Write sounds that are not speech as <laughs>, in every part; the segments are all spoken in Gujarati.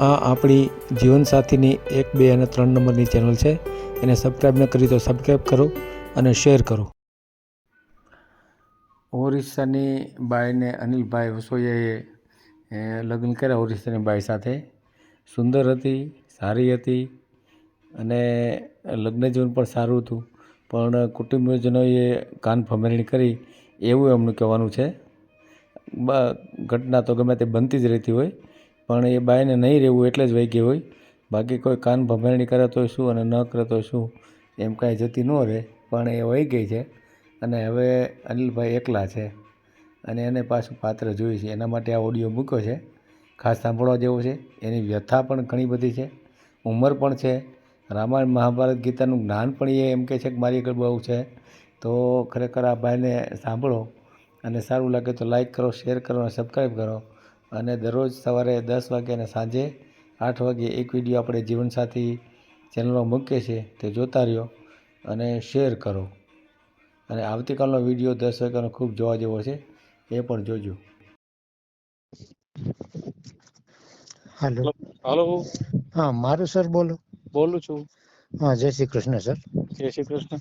આ આપણી જીવનસાથીની એક, બે અને ત્રણ નંબરની ચેનલ છે. એને સબસ્ક્રાઈબ ન કરી તો સબસ્ક્રાઈબ કરો અને શેર કરો. ઓરિસ્સાની બાઈને અનિલભાઈ વસોયાએ લગ્ન કર્યા ઓરિસ્સાની બાઈ સાથે. સુંદર હતી, સારી હતી અને લગ્ન જીવન પણ સારું હતું. પણ કુટુંબીજનોએ કાન ફમેરણી કરી એવું એમનું કહેવાનું છે. ઘટના તો ગમે તે બનતી જ રહેતી હોય. પણ એ બાઈને નહીં રહેવું એટલે જ વહી ગઈ હોય. બાકી કોઈ કાન ભમેરણી કરે તોય શું અને ન કરે તોય શું, એમ કાંઈ જતી ન રહે, પણ એ વહી ગઈ છે. અને હવે અનિલભાઈ એકલા છે અને એને પાછું પાત્ર જોઈએ છે. એના માટે આ ઓડિયો મૂક્યો છે. ખાસ સાંભળવા જેવો છે. એની વ્યથા પણ ઘણી બધી છે. ઉંમર પણ છે. રામાયણ મહાભારત ગીતાનું જ્ઞાન પણ એ એમ કહે છે કે મારી આગળ બહુ છે. તો ખરેખર આ ભાઈને સાંભળો અને સારું લાગે તો લાઈક કરો, શેર કરો અને સબસ્ક્રાઈબ કરો. અને દરરોજ સવારે દસ વાગે અને સાંજે આઠ વાગે એક વીડિયો આપણે જીવનસાથી ચેનલમાં મૂકીએ છીએ તે જોતા રહ્યો અને શેર કરો. અને આવતીકાલનો વીડિયો દસ વાગ્યાનો ખૂબ જોવા જેવો છે એ પણ જોજો. હેલો. હાલો હા મારું સર બોલો. બોલું છું. હા જય શ્રી કૃષ્ણ સર. જય શ્રી કૃષ્ણ.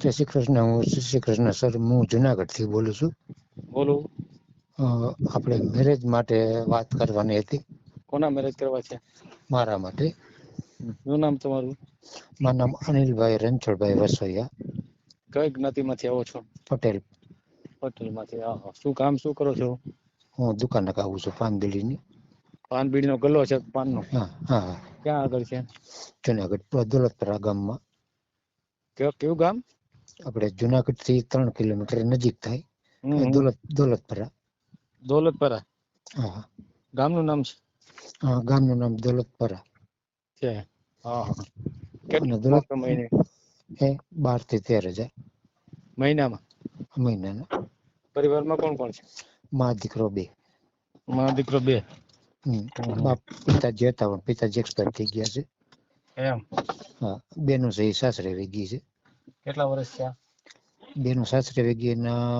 જય શ્રી કૃષ્ણ હું શ્રી કૃષ્ણ સર હું જુનાગઢથી બોલું છું. બોલો. આપણે મેરેજ માટે વાત કરવાની હતી. કોના મેરેજ કરવા છે? મારા માટે. શું નામ તમારું? મારું નામ અનિલભાઈ રણછોડભાઈ વસોયા. કઈ જ્ઞાતિમાંથી આવો છો? પટેલ. પટેલમાંથી હા શું કામ શું કરો છો? હું દુકાન લગાવું છું પાનબીડીની પાનબીડીનો પાન બીડીનો ગલ્લો છે પાનનો? હા હા. ક્યાં આગળ છે? જુનાગઢ દોલતપરા ગામમાં. કેવું ગામ? આપણે જુનાગઢથી ત્રણ કિલોમીટર નજીક થાય. દોલત દોલતપરા. દોલતપરા. હા. ગામનું નામ છે? હા ગામનું નામ દોલતપરા. છે. હા હા. દોલત મહિને? એ બારથી તેર હજાર. મહિનામાં? મહિનાના. પરિવારમાં કોણ કોણ છે? મા દીકરો બે. મા દીકરો બે. બાપ પિતાજી હતા પણ પિતાજી એક્સપાયર થઈ ગયા છે. એમ? હા બેનું છે એ સાસરે વેગી છે. કેટલા વર્ષ થયા? બેનું સાસરે વેગી એના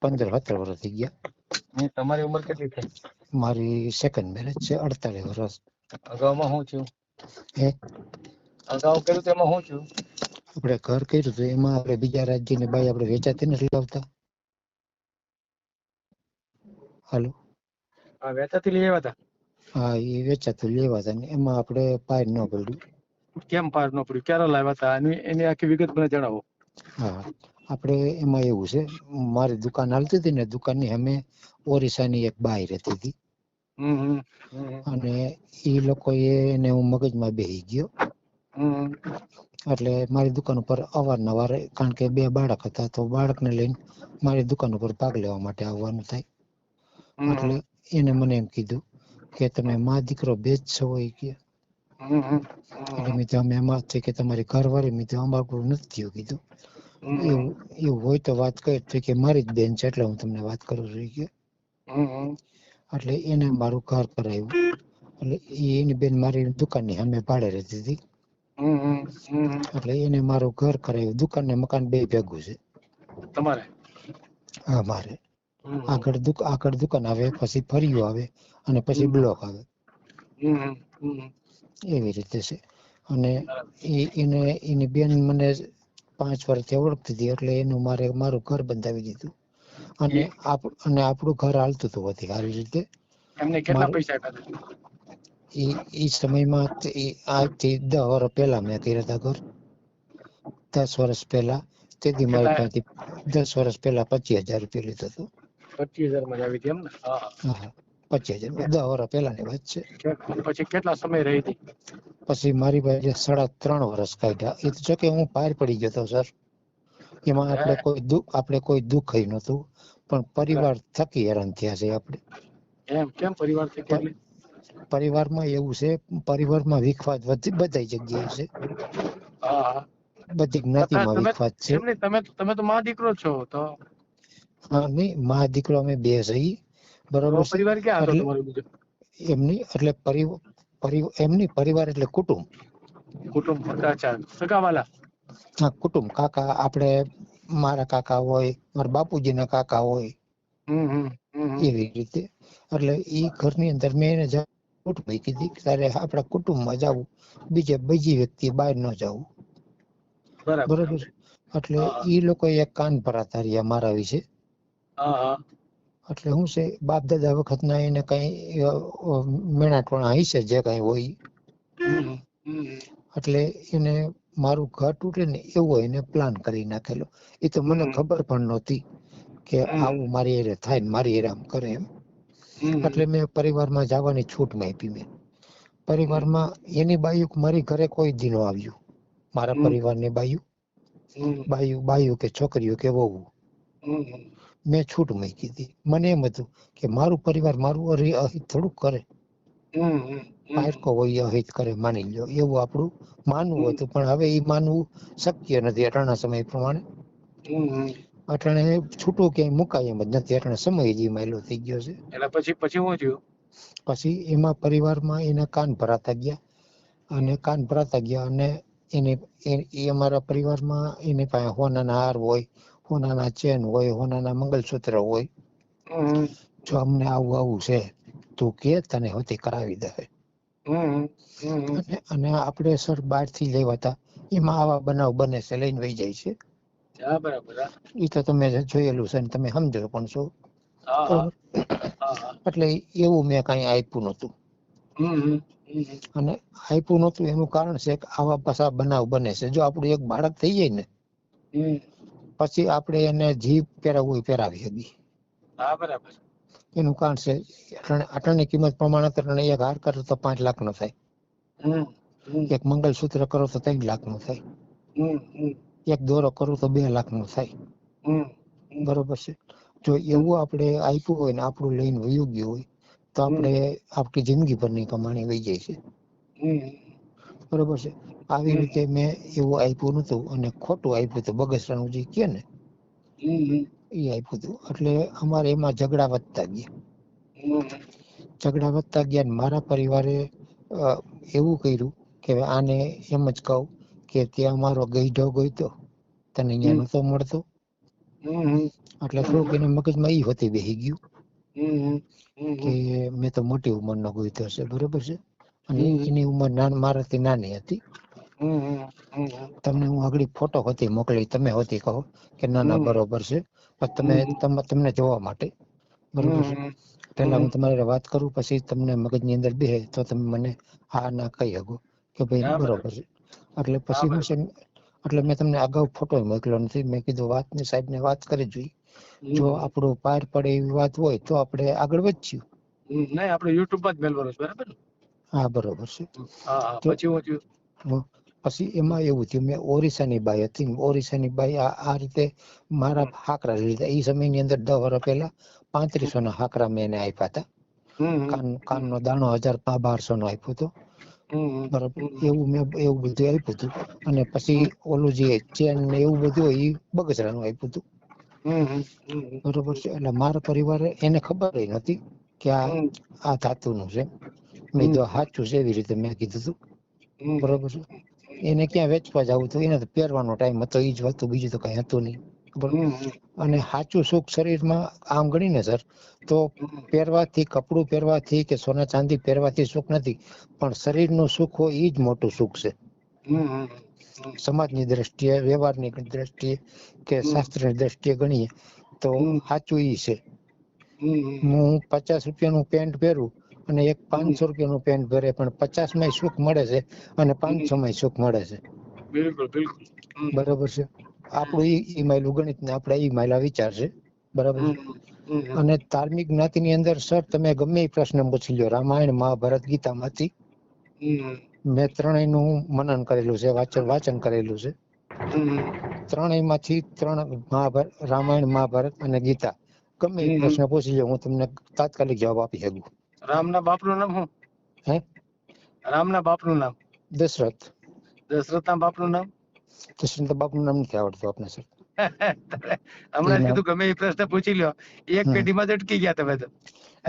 પંદર સત્તર વર્ષ થઈ ગયા. તમારી ઉંમર કેટલી થઈ? મારી સેકન્ડ મેરેજ છે અડતાલીસ વર્ષ. અગાઉમાં હું છું? હે? અગાઉ કર્યું તેમાં હું છું? આપણે ઘર કર્યું હતું એમાં આપણે બીજા રાજ્યની બાઈ આપણે વેચાતી નથી લાવતા. હાલો? હા વેચાતી લઈ આવ્યા હતા? હા એ વેચાતું લેવા હતા ને એમાં આપણે પાર ન પડ્યું. કેમ પાર ન પડ્યું? ક્યારે લાવ્યા હતા? એની એની આખી વિગત મને જણાવો. હા. આપણે એમાં એવું છે મારી દુકાન હાલતી હતી ને દુકાનની અમે ઓરિસ્સાની એક બાઈ રહેતી હતી. અને એ લોકોએ એને હું મગજમાં બેહી ગયો. એટલે મારી દુકાન ઉપર અવારનવાર કારણ કે બે બાળક હતા તો બાળકને લઈને મારી દુકાન ઉપર ભાગ લેવા માટે આવવાનું થાય. એટલે એને મને એમ કીધું કે તમે મા દીકરો બે જ છો એ કે. એટલે મેં અમે એમાં છે કે તમારી ઘરવાળી મેં અમારું નથી થયું કીધું. એવું એવું હોય તો વાત કરી તો કે મારી જ બેન છે એટલે હું તમને વાત કરું છું કે. એટલે એને મારું ઘર કરાવ્યું એટલે એની બેન મારી દુકાનની સામે ભાડે રહેતી હતી. એટલે એને મારું ઘર કરાવ્યું દુકાન ને મકાન બે ભેગું છે. તમારે? હા મારે. આગળ આગળ દુકાન આવે પછી ફરિયું આવે અને પછી બ્લોક આવે. એવી રીતે છે. અને એને એની બેન મને પાંચ વર્ષથી ઓળખતી હતી એટલે એનું મારે મારું ઘર બંધાવી દીધું. અને અને આપણું ઘર હાલતું હતું બધી સારી રીતે. એમને કેટલા પૈસા આપ્યા એ એ સમયમાં આજથી દસ વર્ષ પહેલા મેં કર્યા હતા ઘર. દસ વર્ષ પહેલા. તેથી મારી પાસે દસ વર્ષ પહેલા પચીસ હજાર રૂપિયા લીધો હતો. પચીસ હજારમાં આવી હતી એમ ને? હા. હા હા. પચીસ હજાર. દસ વર્ષ પહેલા ની વાત છે. પછી કેટલા સમય રહી હતી? પછી મારી પાસે સાડા ત્રણ વર્ષ કાઢ્યા. એ તો જો કે હું પાર પડી ગયો હતો સર. એમાં આપણે કોઈ દુઃખ આપણે કોઈ દુઃખ નહોતું. પણ પરિવાર થકી હેરાન થયા છે આપણે. એમ કેમ પરિવાર થકી પરિવારમાં એવું છે પરિવારમાં વિખવાદ બધી જગ્યાએ છે. બધી જ્ઞાતિમાં તમે વિખવાદ છે. તમે તમે તો મા દીકરો છો તો? હા નહીં મા દીકરો અમે બે સહી બરોબર પરિવાર ક્યાં હતો તમારો બીજો? એમની એટલે પરિવાર એમની પરિવાર એટલે કુટુંબ. કુટુંબ અચ્છા સગાવાલા હા કુટુંબ. કાકા આપણે મારા કાકા હોય મારા બાપુજીના કાકા હોય. એવી રીતે. એટલે ઈ ઘરની અંદર મેં એને જા- ભાઈ કીધી કે તારે આપણા કુટુંબમાં જવું. બીજે બીજી વ્યક્તિ બહાર ન જવું. બરાબર. એટલે એ ઈ લોકો એક કાન પર આધારિયા મારા વિશે. હા હા. એટલે શું છે બાપ દાદા વખતના એને કઈ મેણાટોણા હશે જે કઈ હોય. એટલે એને મારું ઘર તૂટે ને એવો એને પ્લાન કરી નાખેલો. એ તો મને ખબર પણ નહોતી કે આવું મારી એરે થાય ને મારી એરે આમ કરે એમ. એટલે મેં પરિવારમાં જવાની છૂટ આપી મેં. પરિવારમાં એની બાયુક મારી ઘરે કોઈ દિનો આવ્યું. મારા. પરિવારની બાયુ બાયુ બાયું કે છોકરીઓ કે વહુ. મેં છૂટ મૂકી હતી મને એમ હતું કે મારું પરિવાર મારું અહિત થોડુંક કરે. પારકો હોય અહિત કરે માની લો એવું આપણું માનવું હતું. પણ હવે એ માનવું શક્ય નથી. અટાણા સમય પ્રમાણે. અટાણે છૂટો ક્યાંય મુકાય એમ જ નથી. અટાણે સમય જે માયલો થઈ ગયો છે. એટલે પછી પછી શું થયું? પછી એમાં પરિવારમાં એના કાન ભરાતા ગયા. અને કાન ભરાતા ગયા અને એને એ- એ અમારા પરિવારમાં એની પાસે હોનાના હાર હોય હોનાના ચેન હોય હોનાના મંગલસૂત્ર હોય જો અમને આવું આવું છે તું કે તને હોતી કરાવી દે અને આપણે સર બારથી લેવાતા એમાં આવા બનાવ બને છે લઈને વહી જાય છે એ તો તમે જોયેલું છે તમે સમજો પણ છો એટલે એવું મેં કઈ આપ્યું હમ, અને આપ્યું નતું એનું કારણ છે કે આવા પાછા બનાવ બને છે જો આપણું એક બાળક થઈ જાય ને. પછી આપણે એને જીભ પહેરાવવું હોય પહેરાવી શકીએ હા બરાબર. એનું કારણ છે અટણની કિંમત પ્રમાણે તો એક હાર કરો તો પાંચ લાખ નો થાય એક મંગલસૂત્ર કરો તો ત્રણ લાખનું થાય એક દોરો કરો તો બે લાખનું થાય. બરોબર છે? જો એવું આપણે આપ્યું હોય ને આપણું લઈને વયું ગયું હોય તો આપણે આપણી જિંદગી ભરની કમાણી વહી જાય છે. બરોબર છે? આવી રીતે મેં એવું આપ્યું નતું અને ખોટું આપ્યું હતું બગસરાનું જે કે ને એ આપ્યું હતું. એટલે અમારે એમાં ઝઘડા વધતા ગયા. ઝઘડા વધતા ગયા ને મારા પરિવારે એવું કર્યું કે આને એમ જ કહું કે ત્યાં અમારો ગઈઢો ગોઈતો તને અહીંયા નતો મળતો. એટલે થોડુંક એને મગજમાં એ હોતી બેસી ગયું કે મેં તો મોટી ઉંમરનો ગોઈતો હશે બરોબર છે? અને એની ઉંમર નાન મારાથી નાની હતી. તમને હું આગળ ફોટો હતી મોકલી તમે હતી કહો કે ના ના બરોબર છે. તમે તમને જોવા માટે. બરોબર પહેલા હું તમારી વાત કરું પછી તમને મગજની અંદર બેહે તો તમે મને હા ના કહી શકો. કે ભાઈ બરોબર. છે. એટલે પછી હું છે એટલે મેં તમને અગાઉ ફોટો મોકલ્યો નથી. મેં કીધું વાત ને સાહેબ ને વાત કરી જોઈ. જો. આપણું પાર પડે એવી વાત હોય તો આપણે આગળ વધશું. નહીં આપણે યુટ્યુબમાં જ મેલવાનું છે બરાબર હા બરોબર છે. હા પછી હં. પછી એમાં એવું થયું મેં ઓરિસ્સાની બાઈ હતી ઓરિસ્સાની બાઈ આ રીતે મારા હાકરા લીધા. એ સમયની અંદર દસ વર્ષ પહેલા પાંત્રીસો ના હાકરા મેં એને આપ્યા હતા. કાન કાનનો દાણો હજાર બારસો નો આપ્યો હતો. બરોબર? એવું મેં એવું બધું આપ્યું હતું. અને પછી ઓલું જે ચેન ને એવું બધું એ બગસરાનું આપ્યું હતું. બરોબર છે? એટલે મારા પરિવારે એને ખબર નથી કે આ આ આ ધાતુનું છે. મેં તો સાચું છે એવી રીતે મેં કીધું હતું. બરોબર છે? એને ક્યાં વેચવા જવું તો એને તો પહેરવાનો ટાઈમ હતો એ જ હતું બીજું તો કઈ હતું નહીં. અને સાચું સુખ શરીરમાં આમ ગણીને સર તો પહેરવાથી કપડું પહેરવાથી કે સોના ચાંદી પહેરવાથી સુખ નથી પણ શરીરનું સુખ હોય એ જ મોટું સુખ છે. સમાજની દ્રષ્ટિએ વ્યવહારની દ્રષ્ટિએ કે. શાસ્ત્રની દ્રષ્ટિએ ગણીએ તો સાચું એ છે. હું પચાસ રૂપિયાનું પેન્ટ પહેરું અને એક પાંચસો રૂપિયાનું પેન ભરે પણ પચાસમાં સુખ મળે છે અને પાંચસો માં સુખ મળે છે. બિલકુલ બિલકુલ. હમ, બરોબર છે. આપણું ઈ માયલું ગણિત ને આપણે ઈ માયલા વિચાર છે. બરાબર. અને ધાર્મિક જ્ઞાતિ ની અંદર સર તમે ગમે એ પ્રશ્ન પૂછી લો રામાયણ મહાભારત ગીતામાંથી માંથી મેં ત્રણેયનું મનન કરેલું છે વાંચન વાંચન કરેલું છે. ત્રણેય ત્રણેયમાંથી ત્રણ મહાભારત રામાયણ મહાભારત અને ગીતા. ગમે એ પ્રશ્ન પૂછી લો હું તમને તાત્કાલિક જવાબ આપી શકું. રામના બાપનું નામ શું? હે? રામના બાપનું નામ? દશરથ. દશરથના બાપનું નામ? દશરથ બાપનું નામ નથી આવડતું આપને સર. <laughs> હમણાં કીધું ગમે એ પ્રશ્ન પૂછી લ્યો. એક પેઢીમાં જ અટકી ગયા તમે તો.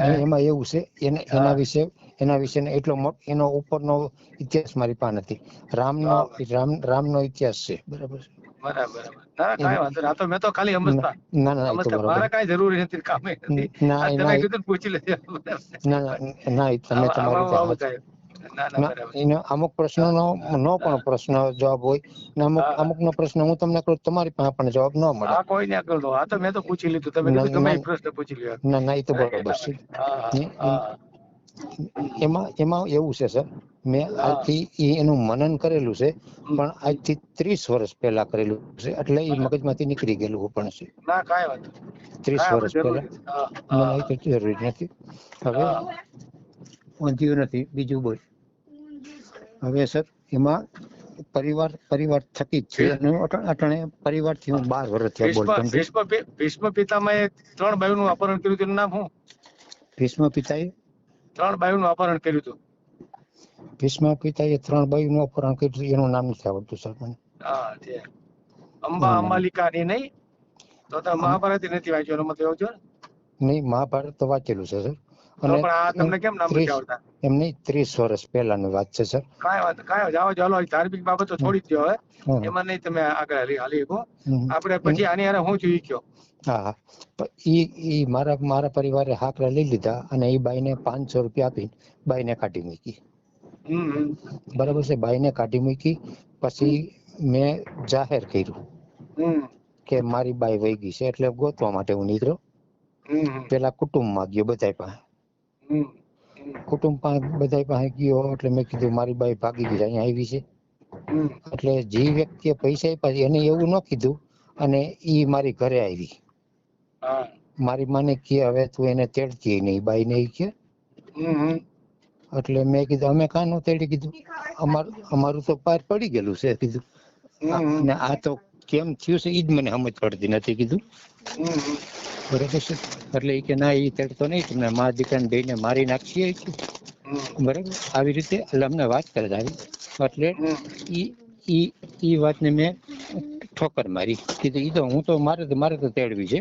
એમાં એવું છે એને- એના વિશે એના વિશે એટલો એનો ઉપરનો ઇતિહાસ મારી પાસે નથી રામનો રામ રામનો ઇતિહાસ છે બરાબર છે. બરાબર બરાબર ના કાંઈ વાંધો નહીં આ તો મેં તો ખાલી સમજતા ના ના સમજતા મારે કાંઈ જરૂરી નથી કામે નથી ના તમે કીધું પૂછી લેજો ના ના ના તમે આમાં- તમારી આમાં આવું રીતે થાય. ના ના ના બરાબર એનો અમુક પ્રશ્નોનો નો પણ પ્રશ્ન જવાબ હોય ને અમુક અમુક નો પ્રશ્ન હું તમને કરું તમારી પાસે પણ જવાબ ન મળે આ કોઈ ના કરતો આ તો મેં તો પૂછી લીધું તમે ના. પ્રશ્ન પૂછી લ્યો ના ના એ તો બરોબર છે એમાં એમાં એવું છે સર મેં આજથી એનું મનન કરેલું છે પણ આજથી ત્રીસ વર્ષ પહેલા કરેલું છે એટલે એ મગજમાંથી નીકળી ગયેલું પણ છે. ના. ત્રીસ વર્ષ પહેલા. ના ના એ તો જરૂરી નથી. હવે. વાંધ્યું નથી. બીજું બોલ. હવે સર એમાં પરિવાર પરિવાર થકી જ છે. અટણે પરિવારથી હું બાર વર્ષ થયા બોલ ભીષ્મ ભીષ્મ પી- ભીષ્મ પિતામહે ત્રણ બાયુનું અપહરણ કર્યું તેનું નામ શું? ભીષ્મ પિતાએ? ત્રણ બાયુનું અપહરણ કર્યું હતું. ભીષ્મ પિતાએ ત્રણ બાયુનું અપહરણ કર્યું એનું નામ નથી આવડતું સર મને. હા અંબા હમ. અંબાલિકાની નહીં તો તમે મહાભારત નથી વાંચ્યું એનો મતલબ એવો છે નહીં મહાભારત તો વાંચેલું છે સર. અને પણ આ તમને કેમ નામ નથી આવડતા? એમ નહીં ત્રીસ વર્ષ પહેલાની વાત છે સર. કાંઈ વાત કાંઈ જાઓ ચાલો ધાર્મિક બાબતો છોડી જ દો હવે. એમાં નહીં તમે આગળ હાલી હાલી શકો. આપણે પછી આની હારે હું જોઈ ગયો? હા ઈ ઈ મારા મારા પરિવારે હાકરા લઈ લીધા અને એ બાઈને પાંચસો રૂપિયા આપી બાઈને કાઢી મૂકી. બરાબર છે બાઈને કાઢી મૂકી પછી મેં જાહેર કર્યું કે મારી બાઈ વહી ગઈ છે એટલે ગોતવા માટે હું નીકળ્યો પેલા કુટુંબ કુટુંબમાં ગયો બધાય પાસે. કુટુંબ પાસે બધાય પાસે ગયો એટલે મેં કીધું મારી બાઈ ભાગી ગઈ અહીંયા આવી છે એટલે જે વ્યક્તિએ પૈસા આપ્યા એને એવું ન કીધું અને ઈ મારી ઘરે આવી મારી માને કે હવે તું એને તેડતી નહીં બાઈ ને કે. એટલે મેં કીધું અમે કાં નો તેડી કીધું અમાર અમારું તો પાર પડી ગયેલું છે કીધું. આ તો કેમ થયું છે ઈ જ મને સમજ પડતી નથી કીધું. બરાબર છે? એટલે કે ના એ તેડતો નહીં તમને મા દીકરાને બેયને મારી નાખીએ બરાબર? આવી રીતે એટલે અમને વાત કરે આવી. એટલે ઈ ઈ ઈ વાતને મેં ઠોકર મારી. કીધું ઈ તો હું તો મારે તો મારે તો તેડવી છે.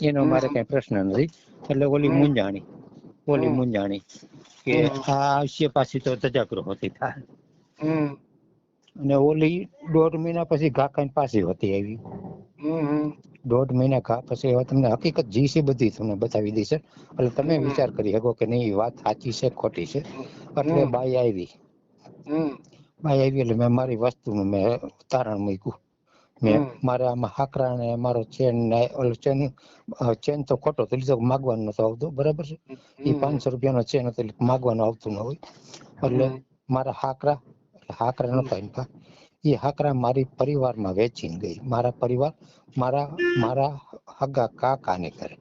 એનો મારે કઈ પ્રશ્ન નથી. એટલે ઓલી. મુંજાણી ઓલી હમ. કે આ આવશે પાછી તો તજાગરો હતી થાય અને ઓલી દોઢ મહિના પછી ઘા ખાઈને પાછી હતી આવી. દોઢ મહિના ઘા પછી હવે તમને હકીકત જી છે બધી તમને બતાવી દઈશ. એટલે તમે વિચાર કરી શકો કે નહીં વાત સાચી છે ખોટી છે? એટલે. બાઈ આવી. હમ. બાઈ આવી એટલે મેં મારી વસ્તુનું મેં તારણ મૂક્યું. મેં મારે આમાં હાકરા ને મારો ચેન ને ઓલો ચેન ચેન તો ખોટો તો લીધો માગવાનો નતો આવતો બરાબર છે? એ પાંચસો રૂપિયાનો ચેન હતો એટલે માગવાનો આવતો ન હોય. એટલે મારા હાકરા હાકરા નતા એમ એ હાકરા મારી પરિવારમાં વેચીને ગઈ. મારા પરિવાર મારા મારા હગા કાકાને ઘરે.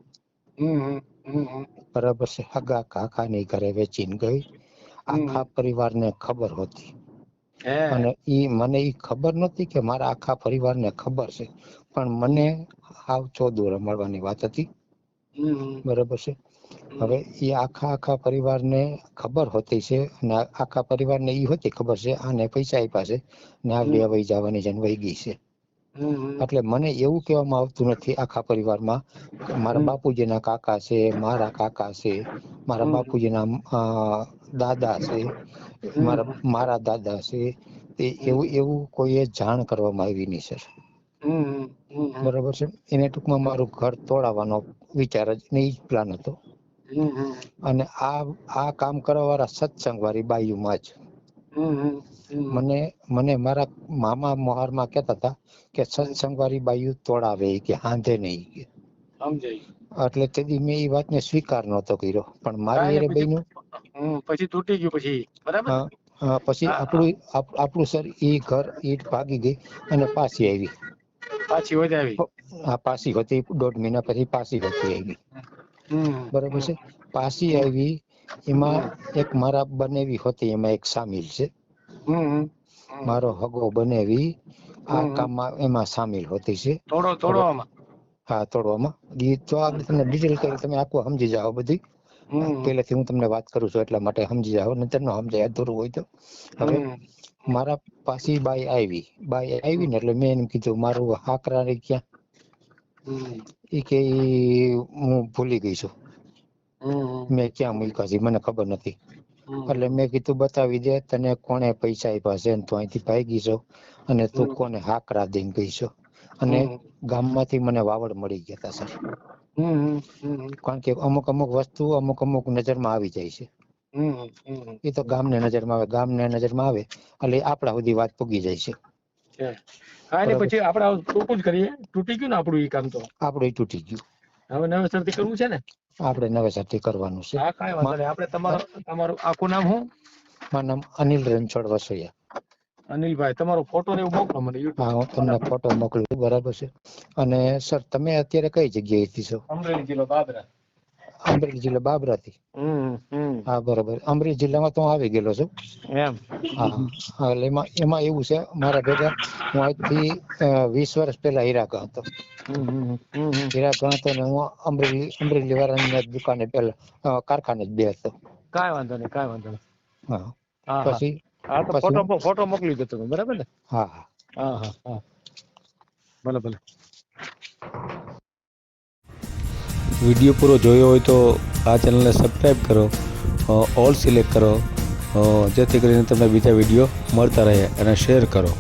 બરાબર છે? હગા કાકાની ઘરે વેચીને ગઈ. આખા પરિવારને ખબર હતી. અને ઈ મને ઈ ખબર નહોતી કે મારા આખા પરિવારને ખબર છે પણ મને હાવ ચોદું રમાડવાની વાત હતી. બરાબર છે હવે એ આખા આખા પરિવારને ખબર હોતી છે અને આખા પરિવારને ઈ હોતી ખબર છે આને પૈસા આપ્યા છે ને આ. બે વહી જવાની છે વહી ગઈ છે. એટલે મને એવું કહેવામાં આવતું નથી આખા પરિવારમાં મારા. બાપુજીના કાકા છે મારા કાકા છે મારા બાપુજીના દાદા છે મારા મારા દાદા છે તે એવું એવું કોઈએ જાણ કરવામાં આવી નહીં સર. બરાબર છે? એને ટૂંકમાં મારું ઘર તોડાવવાનો વિચાર જ ને જ પ્લાન હતો. અને આ આ કામ કરવા વાળા સત્સંગ વાળી બાયુમાં જ. મને મને મારા મામા મોહારમાં કહેતા હતા કે સત્સંગ વાળી બાયુ તોડાવે કે હાંધે નહીં કે. એટલે તેથી મેં એ વાતને સ્વીકાર નહોતો કર્યો. પણ મારી કાંઈ બહેનું પછી તૂટી ગયું પછી. બરાબર? હા, પછી આપણું આપણું સર એ ઘર ઈટ ભાગી ગઈ અને પાછી આવી. પાછી વધી આવી? હા પાછી હતી દોઢ મહિના પછી પાછી હતી આવી. બરાબર છે? પાછી આવી એમાં એક મારા બનેવી હતી એમાં એક સામેલ છે. મારો હગો બનેવી આ. કામમાં એમાં સામેલ હોતી છે. થોડો થોડો હા તોડવામાં ઈ તો આ તમને ડિટેલ કરી તમે આખું સમજી જાઓ બધી. પહેલેથી હું તમને વાત કરું છું એટલા માટે સમજી જાઓ નતર ન સમજાય અધૂરું હોય તો. હવે મારા પાછી બાઈ આવી. બાઈ આવી ને એટલે મેં એમ કીધું મારું હાકરા રે ક્યાં એ કે હું ભૂલી ગઈ છું. મેં ક્યાં મૂક્યા છે મને ખબર નથી. એટલે મેં કીધું બતાવી દે તને કોને પૈસા આપ્યા છે તું અહીંથી ભાગી છો અને તું કોને હાકરા દઈને ગઈ છો? અને. ગામમાંથી મને વાવડ મળી ગયા હતા સર. કારણ કે અમુક અમુક વસ્તુ અમુક અમુક નજરમાં આવી જાય છે. એ તો ગામને નજરમાં આવે ગામને નજરમાં આવે એટલે આપણા સુધી વાત પૂગી જાય છે. હા ને પછી આવું ટૂંકું જ કરીએ. તૂટી ગયું ને આપણું એ કામ તો? આપણું તૂટી ગયું. હવે નવેસરથી કરવું છે ને? આપણે નવેસરથી કરવાનું છે. હા કાંઈ વાંધો નહીં. આપણે તમારો તમારું આખું નામ શું? મારું નામ અનિલ રણછોડ વસોયા. અનિલભાઈ તમારો ફોટો ને એવું મોકલો મને હા હું તમને ફોટો મોકલું બરાબર છે. અને સર તમે અત્યારે કઈ જગ્યાએથી છો? અમરેલી જિલ્લો બાબરા. અમરેલી જિલ્લો બાબરાથી? હા બરાબર. અમરેલી જિલ્લામાં તો હું આવી ગયેલો છું. એમ. હા એટલે એમાં એમાં એવું છે મારા ભેગા હું આજથી વીસ વર્ષ પહેલા હીરાકા હતો. હમ હતો ને હું અમરેલી અમરેલી વાળાની દુકાને પહેલા કારખાને જ બે હતો કાંઈ વાંધો નહીં કાંઈ વાંધો નહીં. હા. પછી હા તો ફોટો ફોટો મોકલી દો તમે બરાબર ને? હા હા. હા હા ભલે ભલે. વીડિયો પૂરો જોયો હોય તો આ ચેનલને સબસ્ક્રાઈબ કરો ઓલ સિલેક્ટ કરો જેથી કરીને તમને બીજા વીડિયો મળતા રહે અને શેર કરો.